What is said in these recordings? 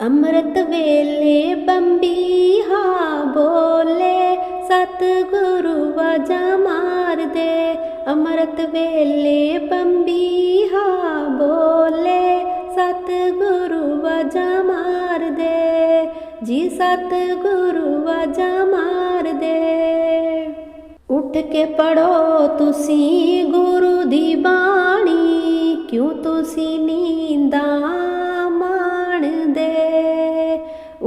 ਅੰਮ੍ਰਿਤ ਵੇਲੇ ਬੰਬੀਹਾ ਬੋਲੇ, ਸਤਿਗੁਰੂ ਵਾਜਾ ਮਾਰਦੇ। ਅੰਮ੍ਰਿਤ ਵੇਲੇ ਬੰਬੀਹਾ ਬੋਲੇ, ਸਤਿਗੁਰੂ ਵਾਜਾ ਮਾਰਦੇ। ਜੀ ਸਤਿਗੁਰੂ ਵਾਜਾ ਮਾਰਦੇ। ਉੱਠ ਕੇ ਪੜੋ ਤੁਸੀਂ ਗੁਰੂ ਦੀ ਬਾਣੀ, ਕਿਉਂ ਤੁਸੀਂ ਨੀਂਦਾਂ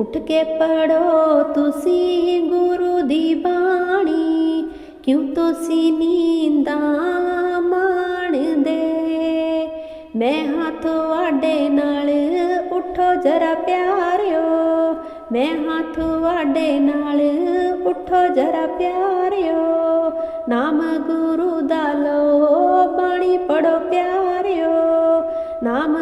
ਉੱਠ ਕੇ ਪੜੋ ਤੁਸੀਂ ਗੁਰੂ ਦੀ ਬਾਣੀ। ਕਿਉਂ ਤੁਸੀਂ ਨੀਂਦਾਂ ਮਾਣਦੇ? ਮੈਂ ਹਾਂ ਤੁਹਾਡੇ ਨਾਲ ਉੱਠੋ ਜਰਾ ਪਿਆਰਿਓ। ਮੈਂ ਹਾਂ ਤੁਹਾਡੇ ਨਾਲ ਉੱਠੋ ਜਰਾ ਪਿਆਰਿਓ। ਨਾਮ ਗੁਰੂ ਦਾ ਲੋ ਬਾਣੀ ਪੜੋ ਪਿਆਰਿਓ। ਨਾਮ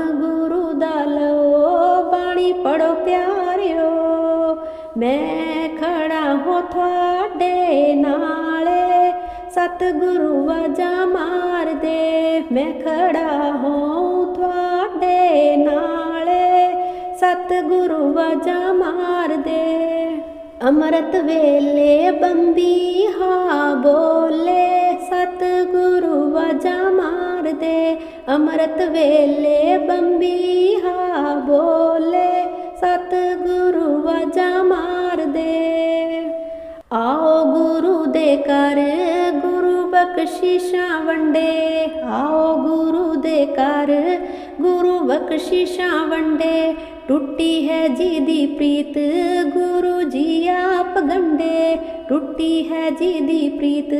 ਮੈਂ ਖੜਾ ਹਾਂ ਤੁਹਾਡੇ ਨਾਲੇ। ਸਤਿਗੁਰੂ ਵਾਜਾ ਮਾਰਦੇ, ਮੈਂ ਖੜਾ ਹਾਂ ਤੁਹਾਡੇ ਨਾਲੇ। ਸਤਿਗੁਰੂ ਵਾਜਾ ਮਾਰਦੇ, ਅੰਮ੍ਰਿਤ ਵੇਲੇ ਬੰਬੀ ਹਾ ਬੋਲੇ। ਸਤਿਗੁਰੂ ਵਾਜਾ ਮਾਰਦੇ, ਅੰਮ੍ਰਿਤ ਵੇਲੇ ਬੰਬੀ ਹਾ ਬੋਲੇ। ਸਤਿਗੁਰੂ ਵਾਜਾ ਦੇ ਘਰ, ਗੁਰੂ ਬਖਸ਼ਿਸ਼ਾਂ ਵੰਡੇ। ਆਓ ਗੁਰੂ ਦੇ ਘਰ, ਗੁਰੂ ਬਖਸ਼ਿਸ਼ਾਂ ਵੰਡੇ। ਟੁੱਟੀ ਹੈ ਜੀ ਦੀ ਪ੍ਰੀਤ, ਗੁਰੂ ਜੀ ਆਪ ਗੰਡੇ। ਟੁੱਟੀ ਹੈ ਜੀ ਦੀ ਪ੍ਰੀਤ,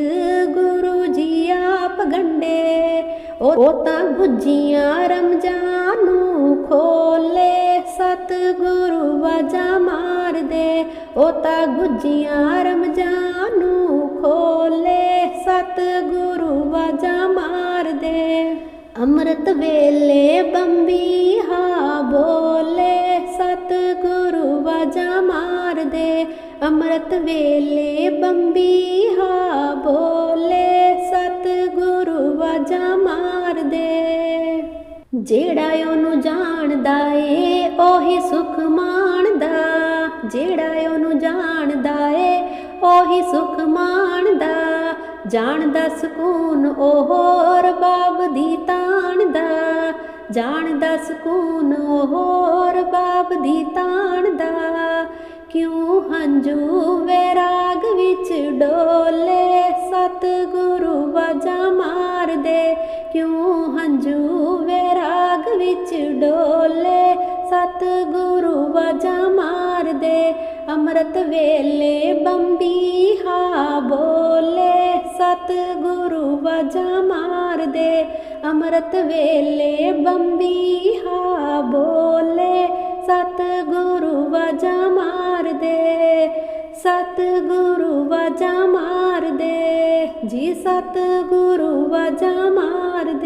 ਗੁਰੂ ਜੀ ਆਪ ਗੰਡੇ। ਉਹ ਤਾਂ ਗੁੱਜੀਆਂ ਰਮਜ਼ਾਨੂ ਖੋਲੇ ਖੋਲੇ, ਸਤਿਗੁਰੂ ਵਾਜਾ ਮਾਰਦੇ। ਉਹ ਤਾਂ ਗੁੱਜੀਆਂ ਰਮਜ਼ਾਨ ਅੰਮ੍ਰਿਤ ਵੇਲੇ ਬੰਬੀ ਹਾ ਬੋਲੇ, ਸਤਿਗੁਰੂ ਵਾਜਾ ਮਾਰਦੇ। ਅੰਮ੍ਰਿਤ ਵੇਲੇ ਬੰਬੀ ਹਾ ਬੋਲੇ, ਸਤਿਗੁਰੂ ਵਾਜਾ ਮਾਰਦੇ। ਜਿਹੜਾ ਉਹਨੂੰ ਜਾਣਦਾ ਏ, ਉਹੀ ਸੁਖ ਮਾਣਦਾ। ਜਿਹੜਾ ਉਹਨੂੰ ਜਾਣਦਾ ਏ, ਉਹੀ ਸੁਖ ਮਾਣਦਾ। ਜਾਣਦਾ ਸਕੂਨ ਉਹ ਰਬਾਬ ਦੀ ਤਾਣ ਜਾਣਦਾ ਸਕੂਨ ਉਹ ਬਾਪ ਦੀ ਤਾਣ ਦਾ। ਕਿਉਂ ਹੰਝੂ ਵੈਰਾਗ ਵਿੱਚ ਡੋਲੇ, ਸਤਿਗੁਰੂ ਵਜਾ ਮਾਰਦੇ। ਕਿਉਂ ਹੰਝੂ ਵੈਰਾਗ ਵਿੱਚ ਡੋਲੇ, ਸਤਿਗੁਰੂ ਵਜਾ ਮਾਰਦੇ। ਅੰਮ੍ਰਿਤ ਵੇਲੇ ਬੰਬੀ ਬੋਲੇ ਸਤਿਗੁਰੂ ਵਾਜਾ ਮਾਰਦੇ, ਅੰਮ੍ਰਿਤ ਵੇਲੇ ਬੰਬੀ ਹਾ ਬੋਲੇ। ਸਤਿਗੁਰੂ ਵਾਜਾ ਮਾਰਦੇ, ਸਤਿਗੁਰੂ ਵਾਜਾ ਮਾਰਦੇ। ਜੀ ਸਤਿਗੁਰੂ ਵਾਜਾ ਮਾਰਦੇ